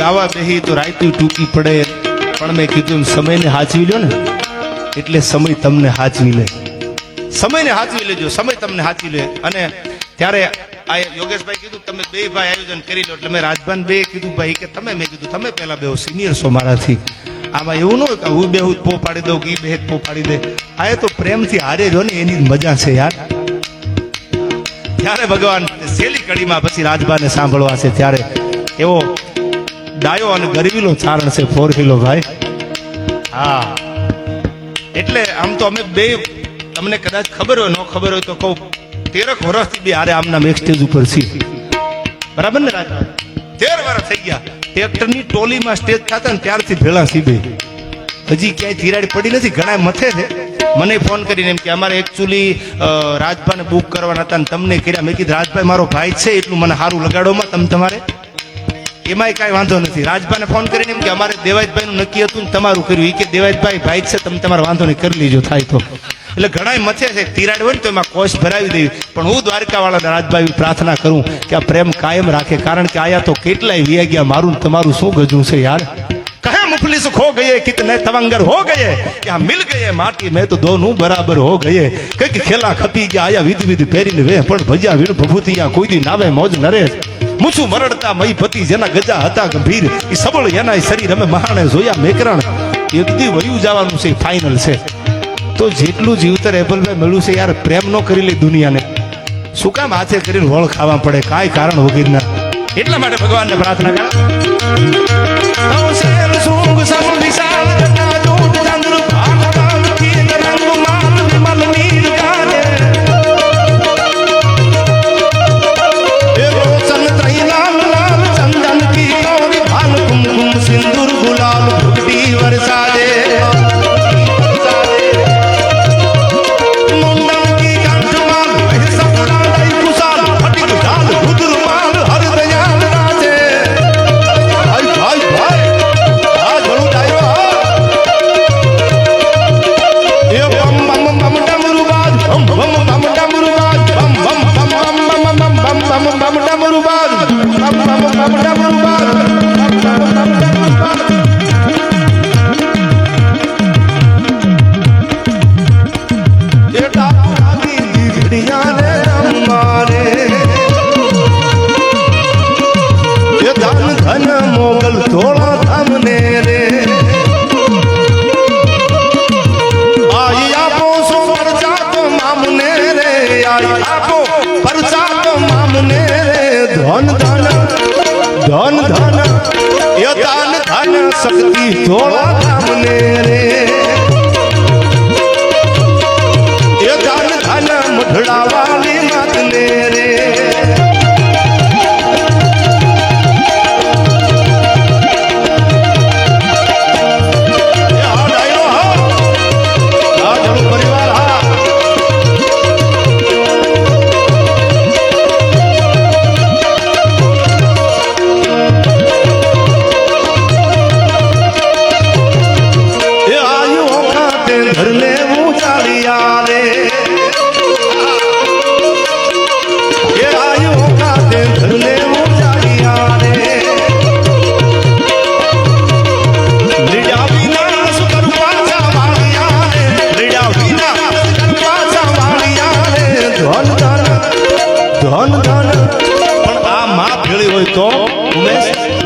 ગાવા બેહી તો રાયતું ટૂંકી પડે. પણ મેં કીધું સમયને હાચવી લો ને, એટલે સમય તમને હાચવી લે. સમયને હાચવી લેજો, સમય તમને હાચવી લે. અને ત્યારે આ યોગેશભાઈ કીધું, તમે બે ભાઈ આયોજન કરી લો. એટલે મેં રાજભાન બે કીધું, ભાઈ, કે તમે, મેં કીધું, તમે પહેલા બે સિનિયર છો મારાથી. આમાં એવું ન હોય કે હું બેહું પો પાડી દઉં કે એ બે પો પાડી દે. આ એ તો પ્રેમથી હારે જો ને, એની મજા છે યાર. ત્યારે ભગવાન સેલી કડીમાં પછી રાજભાને સાંભળવા છે ત્યારે એવો ડાયો અને ગરવીલો ચારણ છે ફોર કિલો ભાઈ. હા. એટલે આમ તો અમે બે, તમને કદાચ ખબર હોય, ન ખબર હોય તો કહું, તેરક વર્ષથી બે હારે આમના એક સ્ટેજ ઉપર છીએ. બરાબર ને રાજભાઈ તેર વર્ષ થઈ ગયા. ટ્રેક્ટરની ટોલીમાં સ્ટેજ થતા ને ત્યારથી ભેળા સીધે હજી ક્યાંય તિરાડ પડી નથી, ઘણા મથે છે. મને ફોન કરીને એમ કે અમારે એકચ્યુઅલી રાજભાઈને બુક કરવાના હતા ને તમને કર્યા. મેં કીધું, રાજભાઈ, મારો ભાઈ છે, એટલું મને સારું લગાડોમાં તમે તમારે. એમાંય કાંઈ વાંધો નથી. રાજભાને ફોન કરીને એમ કે અમારે દેવાજભાઈનું નક્કી હતું ને તમારું કર્યું. એ કે દેવાજભાઈ ભાઈ છે, તમે તમારો વાંધો નહીં, કરી લીજો, થાય તો. એટલે ઘણાય મથે છે, તિરાડ હોય ને તો એમાં કોષ ભરાવી દેવી. પણ હું દ્વારકાવાળા રાજભાઈ પ્રાર્થના કરું કે આ પ્રેમ કાયમ રાખે. કારણ કે આયા તો કેટલાય વિયા ગયા મારું તમારું શું ગજું છે યાર? કહે મુફલિસ, ખો ગયે, કિતને તવંગર હો ગયે? યા મિલ ગયે માટી, મેં તો દોનું બરાબર હો ગયે. કંઈક ખેલા ખપી ગયા, આયા વિધિ વિધિ પહેરીને વે પણ ભજ્યા વીણ ભભૂતિયા કોઈ દી નાવે મોજ નરેશ મૂછું મરડતા પતિ જેના ગજા હતા ગંભીર. એ સબળ એના શરીર અમે મહાણે જોયા મેકરણ. એક દી વયું જવાનું છે ફાઇનલ છે. તો જેટલું જીવતર એપલભાઈ મળ્યું છે, યાર પ્રેમ નો કરી લે દુનિયાને. શું કામ હાથે કરીને વળ ખાવા પડે? કાંઈ કારણ વગેરેના એટલા માટે ભગવાનને પ્રાર્થના કરા. ધન ધન ધન ધન, એ દાન ધન શક્તિ થોડા ધામને રે. એ ધન ધન મઢડા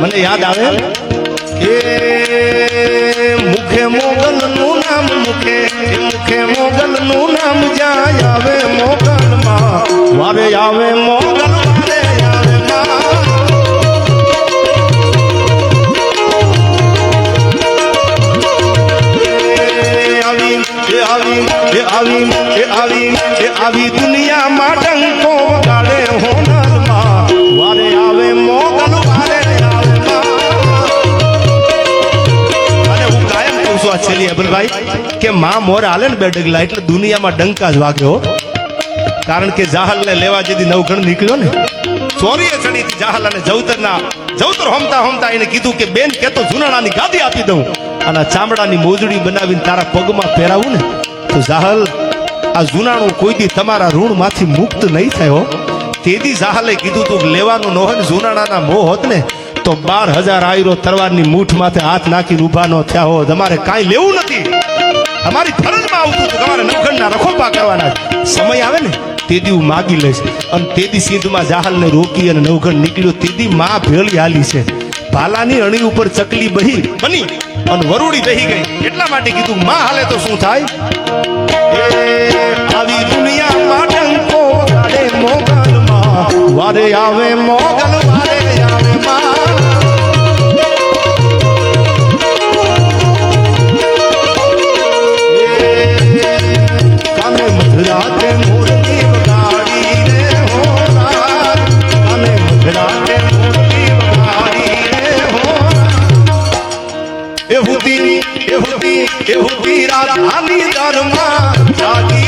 મને યાદ આવે? એ મુખે મોગલ નું નામ મુખે મુખે મોગલ નું નામ જાય આવે મોગલ માં વારે આવે મોગલ છેલ્લી અબલભાઈ કે માં મોર હાલે ને બે ડગલા, એટલે દુનિયામાં ડંકા જ વાગ્યો કારણ કે જાહલને લેવા જેથી નવગણ નીકળ્યો ને ચોરીએ ચડી જાહલ અને જવતરના જવતર હોમતા હોમતા એને કીધું કે, બેન, કે તો જુનાણાની ગાદી આપી દઉં અને ચામડાની મોજડી બનાવીને તારા પગમાં પહેરાવું ને, તો જાહલ, આ જુનાણું કોઈ દી તમારા ઋણમાંથી મુક્ત નહીં થયો તેથી જાહલે કીધું તું લેવાનું ન હોય ને મોહ હોત ને તો બાર હજાર આયરો તરવારની મૂઠ માથે હાથ નાખીને ઊભા ન થયા હો તમારે કાંઈ લેવું નથી. અમારી ફરજમાં આવતું તમારે નવખંડના રખોપા કરવાના સમય આવે ને તેદી હું માગી લઈશ. અને તેદી સિંધમાં જાહલને રોકી અને નવખંડ નીકળ્યો. તેદી માં ભેળી હાલી છે. ભાલાની અણી ઉપર ચકલી બહી બની અને વરુડી દહી ગઈ. એટલા માટે કીધું, માં હાલે તો શું થાય? આવી વારે મોગલમાં. વારે આવે મોગલ એ હુતી એ હુતી રાત આલી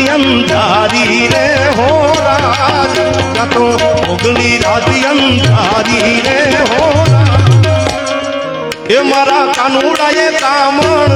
રાતી અંધારી રે હો રાજ ત્યાં તો ઓગલી રાતી અંધારી રે હો રાજ. એ મારા કાનુડાએ કામણ